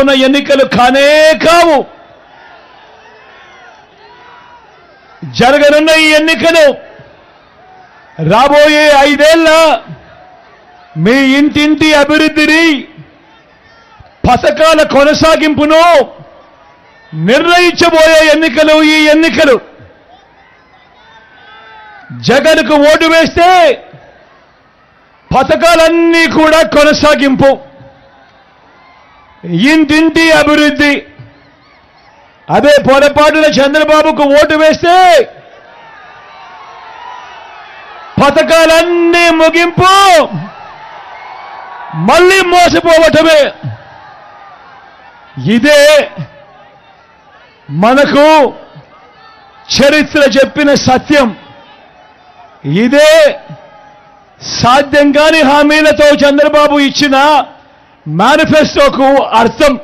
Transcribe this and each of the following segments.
ఉన్న ఎన్నికలు కానే కావు. జరగనున్న ఈ ఎన్నికలు రాబోయే ఐదేళ్ళ మీ ఇంటింటి అభివృద్ధిని పథకాల కొనసాగింపును నిర్ణయించబోయే ఎన్నికలు ఈ ఎన్నికలు. జగన్కు ఓటు వేస్తే పథకాలన్నీ కూడా కొనసాగింపు. ఇంటింటి అభివృద్ధి. అదే పొరపాటున చంద్రబాబుకు ఓటు వేస్తే పథకాలన్నీ ముగింపు మళ్ళీ మోసపోవటమే. ఇదే మనకు చరిత్ర చెప్పిన సత్యం. ఇదే సాధ్యం కాని హామీలతో చంద్రబాబు ఇచ్చిన మేనిఫెస్టోకు అర్థం.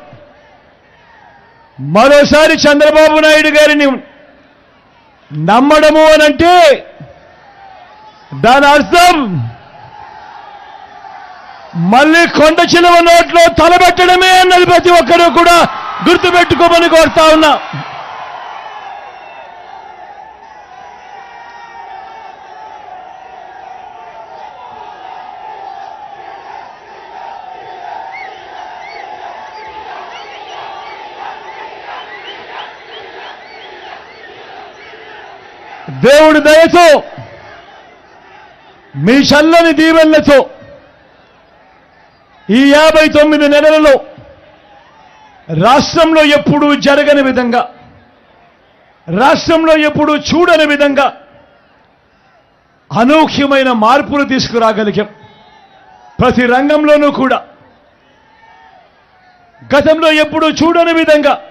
మరోసారి చంద్రబాబు నాయుడు గారిని నమ్మడము అనంటే దాని అర్థం మళ్ళీ కొండ చిలువ నోట్లో తలబెట్టడమే అన్నది ప్రతి ఒక్కరూ కూడా గుర్తుపెట్టుకోమని కోరుతా ఉన్నా. దేవుడి దయతో మీ చల్లని దీవెళ్ళతో ఈ యాభై తొమ్మిది నెలలలో రాష్ట్రంలో ఎప్పుడూ జరగని విధంగా రాష్ట్రంలో ఎప్పుడూ చూడని విధంగా అనూహ్యమైన మార్పులు తీసుకురాగలిగాం. ప్రతి రంగంలోనూ కూడా. గతంలో ఎప్పుడూ చూడని విధంగా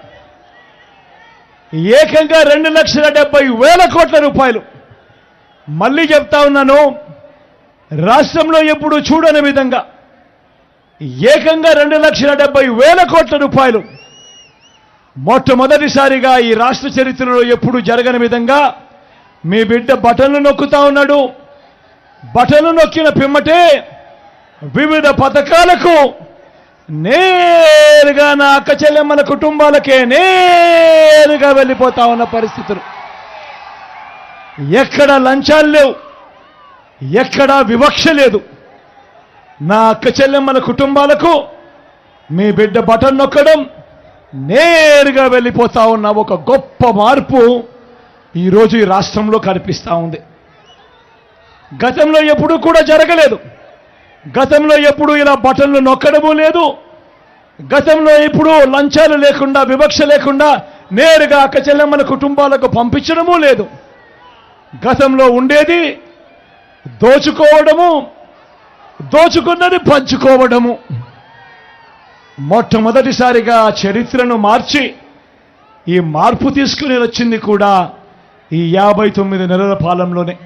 ఏకంగా రెండు లక్షల డెబ్బై వేల కోట్ల రూపాయలు. మళ్ళీ చెప్తా ఉన్నాను రాష్ట్రంలో ఎప్పుడు చూడని విధంగా ఏకంగా రెండు లక్షల డెబ్బై వేల కోట్ల రూపాయలు. మొట్టమొదటిసారిగా ఈ రాష్ట్ర చరిత్రలో ఎప్పుడు జరగని విధంగా మీ బిడ్డ బటన్లు నొక్కుతా ఉన్నాడు. బటన్లు నొక్కిన పిమ్మటే వివిధ పథకాలకు నేరుగా నా అక్క చెల్లెమ్మల కుటుంబాలకే నేరుగా వెళ్ళిపోతా ఉన్న పరిస్థితులు. ఎక్కడ లంచాలు లేవు ఎక్కడా వివక్ష లేదు. నా అక్క చెల్లెమ్మల కుటుంబాలకు మీ బిడ్డ బటన్ నొక్కడం నేరుగా వెళ్ళిపోతా ఉన్న ఒక గొప్ప మార్పు ఈరోజు ఈ రాష్ట్రంలో కనిపిస్తా ఉంది. గతంలో ఎప్పుడూ కూడా జరగలేదు. గతంలో ఎప్పుడు ఇలా బటన్లు నొక్కడము లేదు. గతంలో ఇప్పుడు లంచాలు లేకుండా వివక్ష లేకుండా నేరుగా అక్క చెల్లెమ్మల కుటుంబాలకు పంపించడము లేదు. గతంలో ఉండేది దోచుకోవడము దోచుకున్నది పంచుకోవడము. మొట్టమొదటిసారిగా చరిత్రను మార్చి ఈ మార్పు తీసుకుని వచ్చింది కూడా ఈ యాభై తొమ్మిది నెలల పాలనలోనే